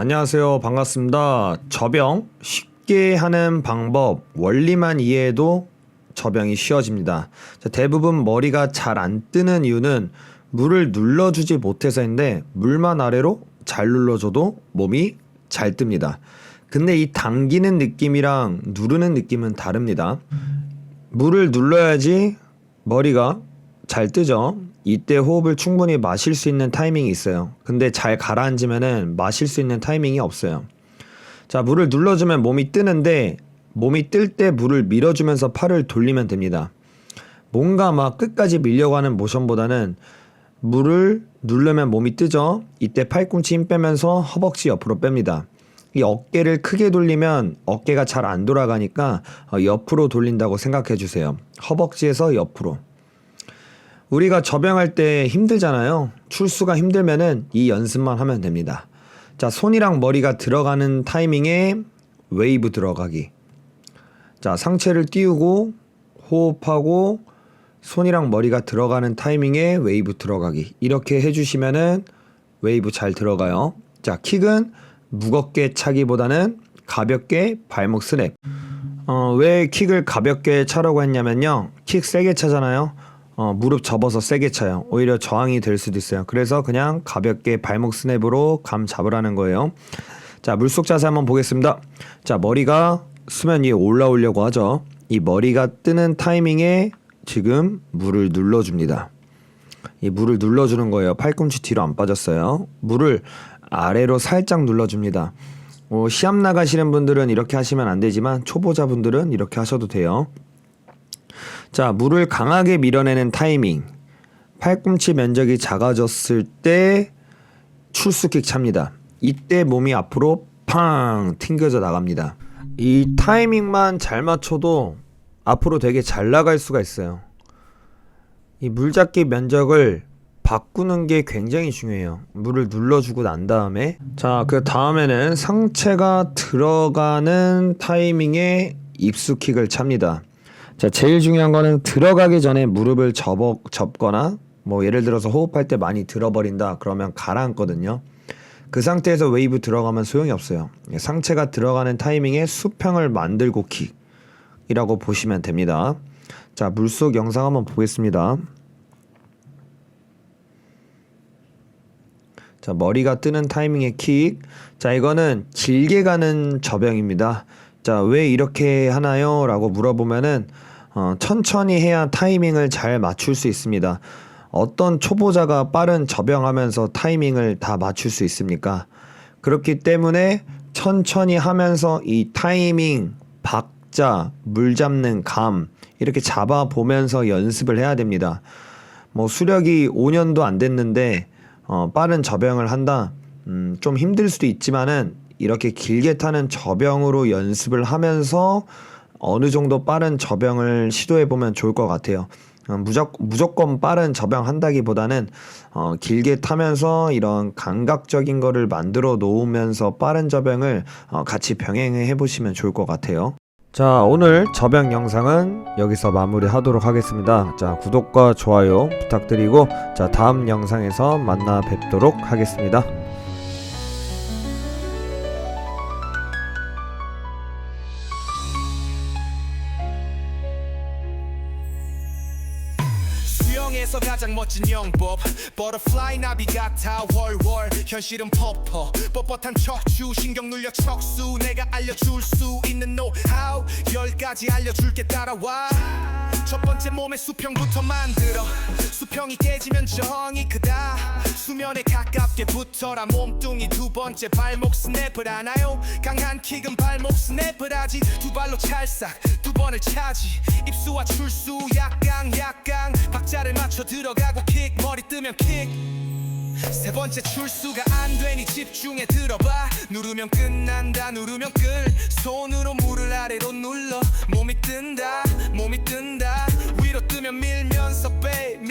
안녕하세요. 반갑습니다. 저병 쉽게 하는 방법 원리만 이해해도 저병이 쉬워집니다. 자, 대부분 머리가 잘 안 뜨는 이유는 물을 눌러주지 못해서인데 물만 아래로 잘 눌러줘도 몸이 잘 뜹니다. 근데 이 당기는 느낌이랑 누르는 느낌은 다릅니다. 물을 눌러야지 머리가 잘 뜨죠. 이때 호흡을 충분히 마실 수 있는 타이밍이 있어요. 근데 잘 가라앉으면은 마실 수 있는 타이밍이 없어요. 자, 물을 눌러주면 몸이 뜨는데 몸이 뜰 때 물을 밀어주면서 팔을 돌리면 됩니다. 뭔가 막 끝까지 밀려고 하는 모션보다는 물을 누르면 몸이 뜨죠. 이때 팔꿈치 힘 빼면서 허벅지 옆으로 뺍니다. 이 어깨를 크게 돌리면 어깨가 잘 안 돌아가니까 어, 옆으로 돌린다고 생각해 주세요. 허벅지에서 옆으로. 우리가 접영할 때 힘들잖아요. 출수가 힘들면은 이 연습만 하면 됩니다. 자, 손이랑 머리가 들어가는 타이밍에 웨이브 들어가기. 자, 상체를 띄우고 호흡하고 손이랑 머리가 들어가는 타이밍에 웨이브 들어가기. 이렇게 해주시면은 웨이브 잘 들어가요. 자, 킥은 무겁게 차기보다는 가볍게 발목 스냅. 어, 왜 킥을 가볍게 차라고 했냐면요. 킥 세게 차잖아요. 어, 무릎 접어서 세게 차요. 오히려 저항이 될 수도 있어요. 그래서 그냥 가볍게 발목 스냅으로 감 잡으라는 거예요. 자, 물속 자세 한번 보겠습니다. 자, 머리가 수면 위에 올라오려고 하죠. 이 머리가 뜨는 타이밍에 지금 물을 눌러줍니다. 이 물을 눌러주는 거예요. 팔꿈치 뒤로 안 빠졌어요. 물을 아래로 살짝 눌러줍니다. 어, 시합 나가시는 분들은 이렇게 하시면 안 되지만 초보자분들은 이렇게 하셔도 돼요. 자, 물을 강하게 밀어내는 타이밍. 팔꿈치 면적이 작아졌을 때 출수킥 찹니다. 이때 몸이 앞으로 팡 튕겨져 나갑니다. 이 타이밍만 잘 맞춰도 앞으로 되게 잘 나갈 수가 있어요. 이 물잡기 면적을 바꾸는 게 굉장히 중요해요. 물을 눌러주고 난 다음에 자, 그 다음에는 상체가 들어가는 타이밍에 입수킥을 찹니다. 자, 제일 중요한 거는 들어가기 전에 무릎을 접어, 접거나 뭐 예를 들어서 호흡할 때 많이 들어버린다 그러면 가라앉거든요. 그 상태에서 웨이브 들어가면 소용이 없어요. 상체가 들어가는 타이밍에 수평을 만들고 킥이라고 보시면 됩니다. 자, 물속 영상 한번 보겠습니다. 자, 머리가 뜨는 타이밍의 킥. 자, 이거는 길게 가는 저병입니다. 자, 왜 이렇게 하나요? 라고 물어보면은, 어, 천천히 해야 타이밍을 잘 맞출 수 있습니다. 어떤 초보자가 빠른 저병하면서 타이밍을 다 맞출 수 있습니까? 그렇기 때문에 천천히 하면서 이 타이밍, 박자, 물 잡는 감, 이렇게 잡아 보면서 연습을 해야 됩니다. 뭐 수력이 5년도 안 됐는데, 어, 빠른 저병을 한다. 음, 좀 힘들 수도 있지만은 이렇게 길게 타는 저병으로 연습을 하면서 어느 정도 빠른 저병을 시도해 보면 좋을 것 같아요. 어, 무조건, 빠른 저병 한다기보다는 어, 길게 타면서 이런 감각적인 거를 만들어 놓으면서 빠른 저병을 어, 같이 병행해 보시면 좋을 것 같아요. 자, 오늘 저병 영상은 여기서 마무리하도록 하겠습니다. 자, 구독과 좋아요 부탁드리고 자, 다음 영상에서 만나 뵙도록 하겠습니다. 수영에서 가장 멋진 영법. 버터플라이 나비 같아 월월. 현실은 퍼퍼. 뻣뻣한 척추 신경 눌려 척수. 내가 알려줄 수 있는 노하우 열 가지 알려줄게 따라와. 첫 번째 몸의 수평부터 만들어. 수평이 깨지면 정이 크다. 수면에 가깝게 붙어라. 몸뚱이 두 번째 발목 스냅을 하나요? 강한 킥은 발목 스냅을 하지. 두 발로 찰싹. 두 번을 차지. 입수와 출수 약강 약강. 박자를 맞춰 들어가고 킥 머리 뜨면 킥세 번째 출수가 안 되니 집중해 들어봐. 누르면 끝난다 누르면 끝. 손으로 물을 아래로 눌러. 몸이 뜬다 몸이 뜬다. 위로 뜨면 밀면서 빼